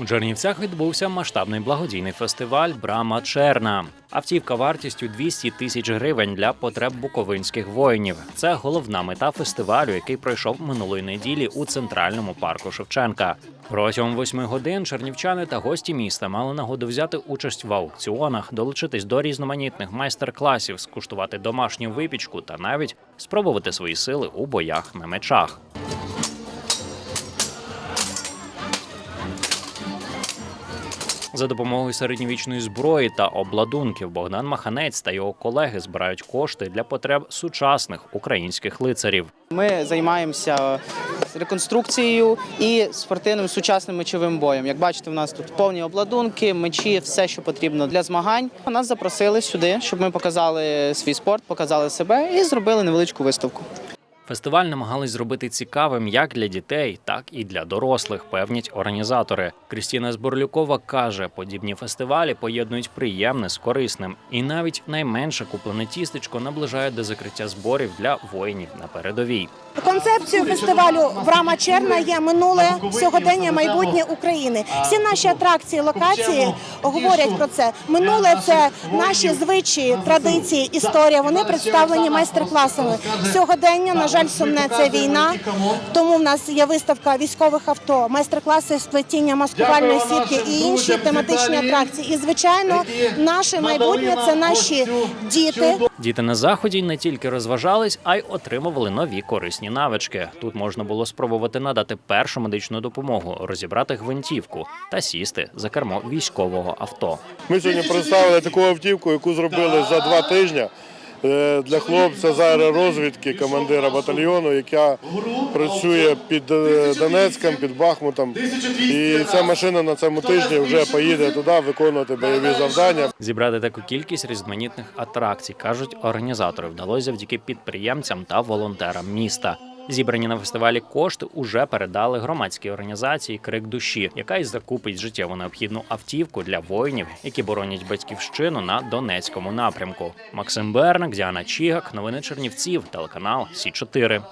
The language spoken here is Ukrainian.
У Чернівцях відбувся масштабний благодійний фестиваль Брама Черна. Автівка вартістю 200 тисяч гривень для потреб буковинських воїнів. Це головна мета фестивалю, який пройшов минулої неділі у центральному парку Шевченка. Протягом восьми годин чернівчани та гості міста мали нагоду взяти участь в аукціонах, долучитись до різноманітних майстер-класів, скуштувати домашню випічку та навіть спробувати свої сили у боях на мечах. За допомогою середньовічної зброї та обладунків Богдан Маханець та його колеги збирають кошти для потреб сучасних українських лицарів. Ми займаємося реконструкцією і спортивним сучасним мечовим боєм. Як бачите, у нас тут повні обладунки, мечі, все, що потрібно для змагань. Нас запросили сюди, щоб ми показали свій спорт, показали себе і зробили невеличку виставку. Фестиваль намагались зробити цікавим як для дітей, так і для дорослих, певнять організатори. Крістіна Зборлюкова каже, подібні фестивалі поєднують приємне з корисним, і навіть найменше куплене тістечко наближає до закриття зборів для воїнів на передовій. Концепцією фестивалю Брама Черна є минуле сьогодення, майбутнє України. Всі наші атракції, локації говорять про це. Минуле це наші звичаї, традиції, історія. Вони представлені майстер-класами. Сьогодення, на жаль, сумне це війна. Тому в нас є виставка військових авто, майстер-класи з плетіння маскувальної сітки і інші тематичні атракції. І звичайно, наше майбутнє це наші діти. Діти на заході не тільки розважались, а й отримували нові корисні навички. Тут можна було спробувати надати першу медичну допомогу, розібрати гвинтівку та сісти за кермо військового авто. Ми сьогодні представили таку автівку, яку зробили за два тижні для хлопця зараз аеророзвідки, командира батальйону, яка працює під е, Донецьком, під Бахмутом. І ця машина на цьому тижні вже поїде туди виконувати бойові завдання. Зібрати таку кількість різноманітних атракцій, кажуть організатори, вдалося завдяки підприємцям та волонтерам міста. Зібрані на фестивалі кошти уже передали громадській організації Крик душі, яка й закупить життєво необхідну автівку для воїнів, які боронять батьківщину на Донецькому напрямку. Максим Берник, Діана Чігак, новини Чернівців, телеканал Сі 4